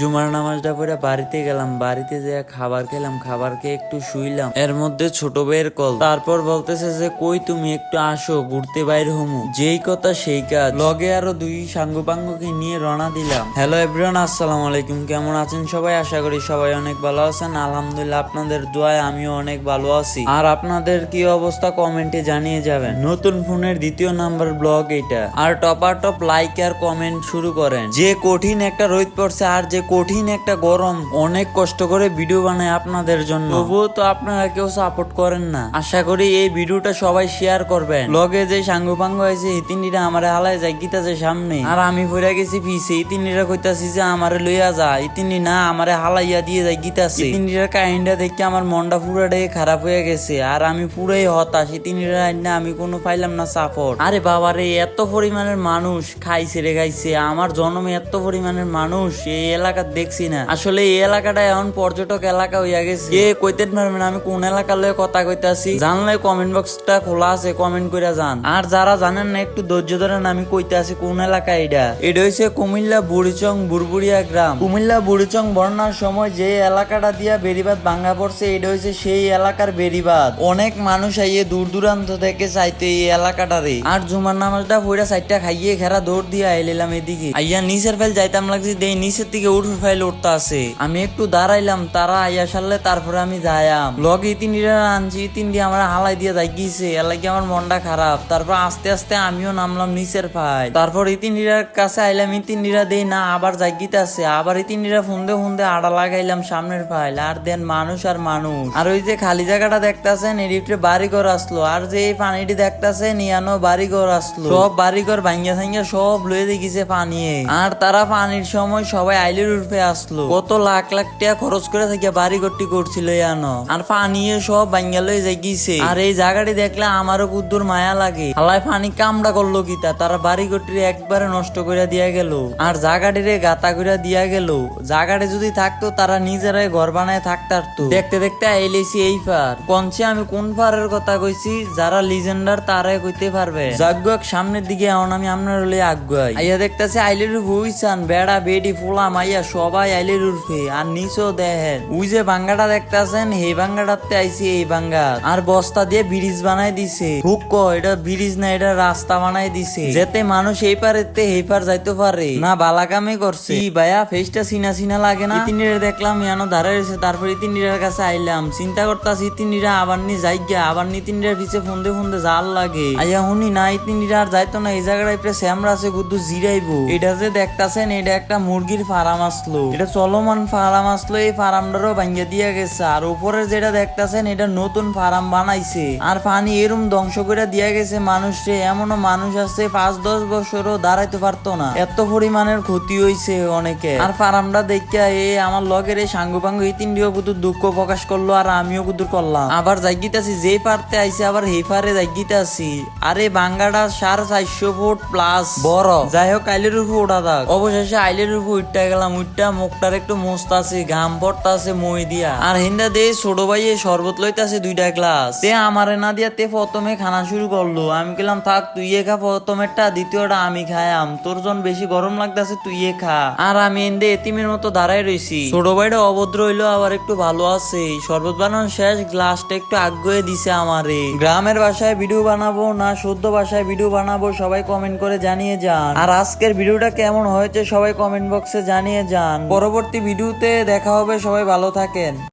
জুমার নামাজটা পড়ে বাড়িতে গেলাম, বাড়িতে যে খাবার খেলাম, খাবার খেয়ে একটু শুইলাম। এর মধ্যে ছোট ভাইয়ের কল। তারপর বলতেছে যে, কই তুমি? একটু আসো, ঘুরতে বাইর হমু। যেই কথা সেই কাজ। লগে আরও দুই সাঙ্গ পাঙ্গকে নিয়ে রওনা দিলাম। হ্যালো এভরিওয়ান, আসসালামু আলাইকুম। কেমন আছেন সবাই? আশা করি সবাই অনেক ভালো আছেন। আলহামদুলিল্লাহ, আপনাদের দোয়ায় আমিও অনেক ভালো আছি। আর আপনাদের কি অবস্থা কমেন্টে জানিয়ে যাবেন। নতুন ফোনের দ্বিতীয় নাম্বার ব্লগ এটা আর টপার টপ লাইক আর কমেন্ট শুরু করেন। যে কঠিন একটা রোদ পড়ছে, আর যে কঠিন একটা গরম অনেক কষ্ট করে ভিডিও বানায় আপনাদের জন্য। তবুও তো আপনারা কেউ সাপোর্ট করেন না। আশা করি এই ভিডিওটা সবাই শেয়ার করবেন। লগে যে সাঙ্গ পাঙ্গ হয়েছে আমার হালায় যাই গীতাছে সামনে। আর আমি ফিরে গেছি পিছে ইতিনিরা কইতাছি যে আমারে লইয়া যা। ইতিনি না আমারে হালাইয়া দিয়ে যাই গীতাছে। ইতিনিরা কাহিনীটা দেখে আমার মনটা পুরাটাই খারাপ হয়ে গেছে। আর আমি পুরাই হতাশ এই ইতিনিরা না আমি কোনো পাইলাম না সাপোর্ট আরে বাবা রে এত পরিমাণের মানুষ খাইছে রে খাইছে। আমার জন্মে এত পরিমাণের মানুষ এই এলাকা দেখছি না। আসলে এই এলাকাটা এখন পর্যটক এলাকা হইয়া গেছে। কে কইতে পারবেন আমি কোন এলাকার লয়ে কথা কইতে কইতাছি। জানলে কমেন্ট বক্সটা খোলা আছে কমেন্ট করে যান আর যারা জানেন না, একটু ধৈর্য ধরেন, আমি কইতে আছি কোন এলাকা এটা এটা হইছে কুমিল্লা বুড়িচং বুড়বুড়িয়া গ্রাম। কুমিল্লা বুড়িচং বন্যার সময় যে এলাকাটা দিয়া বেরিবাদ ভাঙ্গা পড়ছে, এটা হইছে সেই এলাকার বেরিবাদ অনেক মানুষ আইয়ে দূর দূরান্ত থেকে চাইতে এই এলাকাটারে আর জুমার নামাজটা পইরা সাইডটা খাইয়ে খেরা দৌড় দিয়ে আইলাম এদিকে। আইয়া নিচের ফেল যাইতাম লাগছি, দেই নিচের থেকে উঠে আছে আমি একটু দাঁড়াইলাম, তারা আইয়া সারলে তারপরে আমি যাইয়াম। লগে তিনটা আনছি আমার হালাই দিয়ে যাই গিয়েছে এলাকি আমার মনটা খারাপ। তারপর আস্তে আস্তে আমিও নামলাম নিচের তারপর কাছে আইলাম দেই না, আবার জাগিতে আছে আবার ফুন্দে ফুন্দে আড়া লাগাইলাম সামনের ফাইল আর দেন মানুষ আর মানুষ। আর ওই যে খালি জায়গাটা দেখতাছেন একটু বাড়িঘর আসলো। আর যে এই পানিটি দেখতাছেন, ইয়ানো বাড়িঘর আসলো। সব বাড়িঘর ভাঙ্গা ভাঙ্গা সব লয়ে দেখিছে পানি আর তারা পানির সময় সবাই আইলের রূপে আসলো। কত লাখ লাখ টাকা খরচ করে থেকে বাড়ি গট্টি করছিল ইয়ানো আর পানি সব ভাঙ্গা লয়ে যাই গিয়েছে। আর এই জায়গাটি দেখলে আমারও কুদ্দুর মায়া লাগে। হালাই পানি কামড়া করল কিতা তারা বাড়ি গট্টি একবারে নষ্ট করে দিয়া গেল। আর জায়গাটিরে গাতা করে দিয়া গেল। জায়গাটি যদি থাকতো, তারা নিজেরাই ঘর বানায় থাকতারতো দেখতে দেখতে আইলেছি এই পার। কনছে আমি কোন পারের কথা কইছি? যারা লিজেন্ডার তারাই কইতে পারবে। যাগ্য সামনের দিকে আমি আপনার হলে আগুয়াই আইয়া দেখতেছে আইলের হইছান বেড়া, বেডি ফুলা মাইয়া সবাই আইলের উর্ফে আর নিচেও দেখেন। ওই যে বাঙ্গাটা দেখতাছেন এই বাঙ্গাটাতে আইছি এই বাঙ্গা। আর বস্তা দিয়ে ব্রিজ বানাই দিছে। হুক এটা ব্রিজ না, এটা রাস্তা বানাই দিছে। যেতে মানুষ এই পারেতে এই পার যাইতে পারে। না বালা কামে করছে। কি ভাইয়া ফেসটা সিনা সিনা লাগে না? ইতিনিরে দেখলাম, ইয়ানো ধারে রয়েছে। তারপর ইতিনিরার কাছে আইলাম। চিন্তা করতাছি ইতিনিরা আবার নি যাই গিয়া। আবার নি নিতিনিরার পিছে ফন্দে ফন্দে জাল লাগে। আইয়া হুনি, না ইতিনিরা আর যাইতো না। এই জায়গাটায় প্রায় শ্যামরা আছে গুদ্দু জিরাইবো। এটা যে দেখতাছেন, এটা একটা মুরগির ফার্ম আসলো এটা চলমান ফার্ম আসলো এই ফার্মটারও ভাঙ্গিয়া দিয়া গেছে। আর উপরে যেটা দেখতাছেন, এটা নতুন ফার্ম বানাইছে। আর পানি এরম ধ্বংস করে দিয়া গেছে, মানুষে এমনও মানুষ আছে, পাঁচ দশ বছরও দাঁড়াইতে পারতো না। এত পরিমাণের ক্ষতি হইছে অনেকে। আর ফার্মটা দেখিয়া এ আমার লগের এই সাঙ্গ পাঙ্গ এই তিনটিও কুতুর দুঃখ প্রকাশ করল আর আমিও কুতুর করলাম। আবার জাগিতাছি যে পারতে আইছে আবার হে পারে জাগিতাছি। আরে বাঙ্গাটা সাড়ে চারশো ফুট প্লাস বড়। যাই হোক, আইলের উপর ওঠা থাক। অবশেষে আইলের উপর উঠতে গেলাম। উঠটা মুখটার একটু মস্ত আছে, ঘাম পড়তা আছে, মই দিয়া। আর হিন্দা দে, ছোট ভাই শরবত লইতাছে দুইটা গ্লাস। তে আমারে না দিয়া তে প্রথমে খানা শুরু করল। আমি গেলাম থাক, তুই এ খা প্রথমেরটা, দ্বিতীয়টা আমি খায়াম তোর জন বেশি গরম লাগতাছে, তুই খা। আর আমি এন্দে এতিমের মতো দাঁড়ায় রইছি। ছোট ভাইটা অভদ্র হইল আবার একটু ভালো আছে। শরবত বানানো শেষ, গ্লাসটা একটু আগ্রহে দিছে আমারে। গ্রামের বাসায় ভিডিও বানাবো না শুদ্ধ ভাষায় ভিডিও বানাবো, সবাই কমেন্ট করে জানিয়ে যান। আর আজকের ভিডিওটা কেমন হয়েছে, সবাই কমেন্ট বক্সে জানিয়ে যান পরবর্তী ভিডিওতে দেখা হবে সবাই ভালো থাকেন।